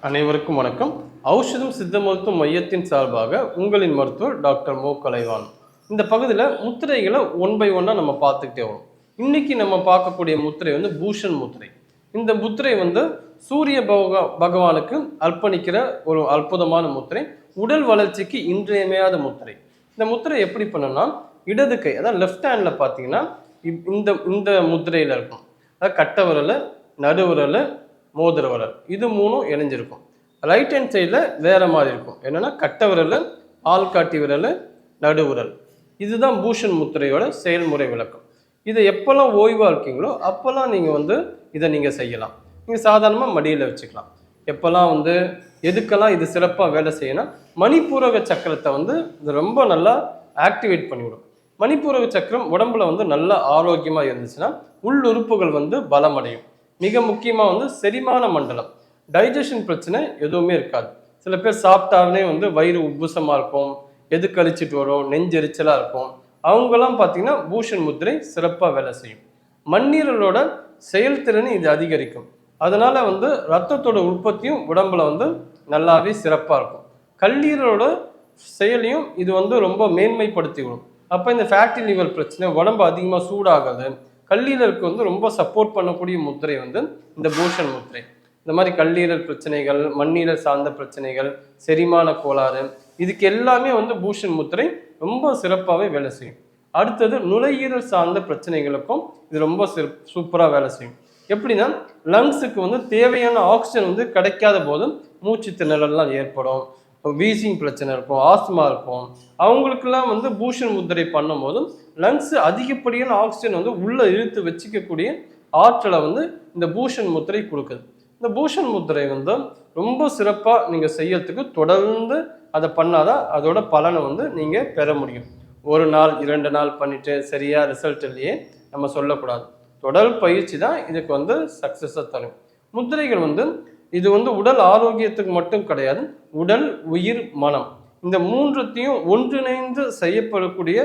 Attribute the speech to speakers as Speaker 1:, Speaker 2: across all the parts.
Speaker 1: அனைவருக்கும் வணக்கம். ஔஷதம் சித்த மருத்துவ மையத்தின் சார்பாக உங்களின் மருத்துவர் டாக்டர் மோ. கலைவான் இந்த பகுதியில் முத்திரைகளை ஒன் பை ஒன்னாக நம்ம பார்த்துக்கிட்டே வரும். இன்னைக்கு நம்ம பார்க்கக்கூடிய முத்திரை வந்து பூஷன் முத்திரை. இந்த முத்திரை வந்து சூரிய பகவா பகவானுக்கு அர்ப்பணிக்கிற ஒரு அற்புதமான முத்திரை. உடல் வளர்ச்சிக்கு இன்றியமையாத முத்திரை. இந்த முத்திரை எப்படி பண்ணணும்னா இடது கை அதாவது லெஃப்ட் ஹேண்டில் பார்த்தீங்கன்னா இப்- இந்த இந்த முத்திரையில் இருக்கும். அதாவது கட்ட விரல் நடுவிரல் மோதிர விரல் இது மூணும் இணைஞ்சிருக்கும். ரைட் ஹேண்ட் சைடில் வேறு மாதிரி இருக்கும். என்னென்னா கட்டை விரல் ஆள்காட்டி விரல் நடுவிரல் இதுதான் பூஷன் முத்திரையோட செயல்முறை விளக்கம். இதை எப்போல்லாம் ஓய்வாக இருக்கீங்களோ அப்போல்லாம் நீங்கள் வந்து இதை நீங்கள் செய்யலாம். நீங்கள் சாதாரணமாக மடியில் வச்சுக்கலாம். எப்போல்லாம் வந்து எதுக்கெல்லாம் இது சிறப்பாக வேலை செய்யணும் மணிப்பூரக சக்கரத்தை வந்து இது ரொம்ப நல்லா ஆக்டிவேட் பண்ணிவிடும். மணிப்பூரக சக்கரம் உடம்புல வந்து நல்லா ஆரோக்கியமாக இருந்துச்சுன்னா உள் உறுப்புகள் வந்து பலமடையும். மிக முக்கியமாக வந்து செரிமான மண்டலம். டைஜஷன் பிரச்சனை எதுவுமே இருக்காது. சில பேர் சாப்பிட்டாலே வந்து வயிறு உப்புசமாக இருக்கும் எது கழிச்சிட்டு வரும் நெஞ்செரிச்சலாக இருக்கும். அவங்கெல்லாம் பார்த்தீங்கன்னா பூஷன் முத்திரை சிறப்பாக வேலை செய்யும். மண்ணீரலோட செயல்திறனை இது அதிகரிக்கும். அதனால் வந்து ரத்தத்தோட உற்பத்தியும் உடம்புல வந்து நல்லாவே சிறப்பாக இருக்கும். கல்லீரலோட செயலையும் இது வந்து ரொம்ப மேன்மைப்படுத்தி விடும். அப்போ இந்த ஃபேட்டி லிவர் பிரச்சனை உடம்பு அதிகமாக சூடாகாது கல்லீரலுக்கு வந்து ரொம்ப சப்போர்ட் பண்ணக்கூடிய முத்திரை வந்து இந்த பூஷன் முத்திரை. இந்த மாதிரி கல்லீரல் பிரச்சனைகள் மண்ணீரல் சார்ந்த பிரச்சனைகள் செரிமான கோளாறு இதுக்கு எல்லாமே வந்து பூஷன் முத்திரை ரொம்ப சிறப்பாகவே வேலை செய்யும். அடுத்தது நுரையீரல் சார்ந்த பிரச்சனைகளுக்கும் இது ரொம்ப சிறப் சூப்பராக வேலை செய்யும். எப்படின்னா லங்ஸுக்கு வந்து தேவையான ஆக்சிஜன் வந்து கிடைக்காத போது மூச்சு திணறல்லாம் ஏற்படும். வீசிங் பிரச்சனை இருக்கும் ஆஸ்துமா இருக்கும். அவங்களுக்கெல்லாம் வந்து பூஷன் முத்திரை பண்ணும்போது லங்ஸ் அதிகப்படியான ஆக்சிஜன் வந்து உள்ளே இழுத்து வச்சுக்கக்கூடிய ஆற்றலை வந்து இந்த பூஷன் முத்திரை கொடுக்குது. இந்த பூஷன் முத்திரை வந்து ரொம்ப சிறப்பாக நீங்கள் செய்யறதுக்கு தொடர்ந்து அதை பண்ணாதான் அதோட பலனை வந்து நீங்கள் பெற முடியும். ஒரு நாள் இரண்டு நாள் பண்ணிட்டு சரியா ரிசல்ட் இல்லையே நம்ம சொல்லக்கூடாது. தொடர் பயிற்சி தான் இதுக்கு வந்து சக்ஸஸை தரும். முத்திரைகள் வந்து இது வந்து உடல் ஆரோக்கியத்துக்கு மட்டும் கிடையாது உடல் உயிர் மனம். இந்த மூன்றுத்தையும் ஒன்றிணைந்து செய்யப்படக்கூடிய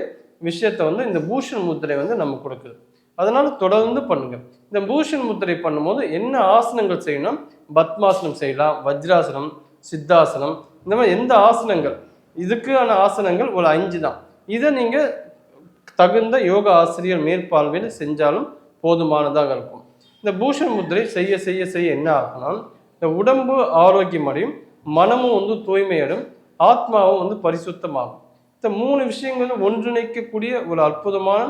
Speaker 1: விஷயத்தை வந்து இந்த பூஷன் முத்திரை வந்து நம்ம கொடுக்குது. அதனால தொடர்ந்து பண்ணுங்க. இந்த பூஷன் முத்திரை பண்ணும்போது என்ன ஆசனங்கள் செய்யணும்? பத்மாசனம் செய்யலாம் வஜ்ராசனம் சித்தாசனம். இந்த மாதிரி எந்த ஆசனங்கள்? இதுக்கான ஆசனங்கள் ஒரு அஞ்சு தான். இதை நீங்க தகுந்த யோகா ஆசிரியர் மேற்பார்வையில் செஞ்சாலும் போதுமானதாக இருக்கும். இந்த பூஷன் முத்திரை செய்ய செய்ய செய்ய என்ன ஆகும்னா இந்த உடம்பு ஆரோக்கியம் அடையும் மனமும் வந்து தூய்மையடும் ஆத்மாவும் வந்து பரிசுத்தமாகும். இந்த மூணு விஷயங்களும் ஒன்றிணைக்கக்கூடிய ஒரு அற்புதமான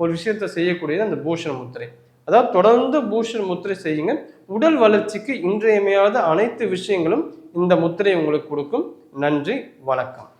Speaker 1: ஒரு விஷயத்தை செய்யக்கூடியது அந்த பூஷண முத்திரை. அதாவது தொடர்ந்து பூஷண முத்திரை செய்யுங்க. உடல் வளர்ச்சிக்கு இன்றியமையாத அனைத்து விஷயங்களும் இந்த முத்திரை உங்களுக்கு கொடுக்கும். நன்றி வணக்கம்.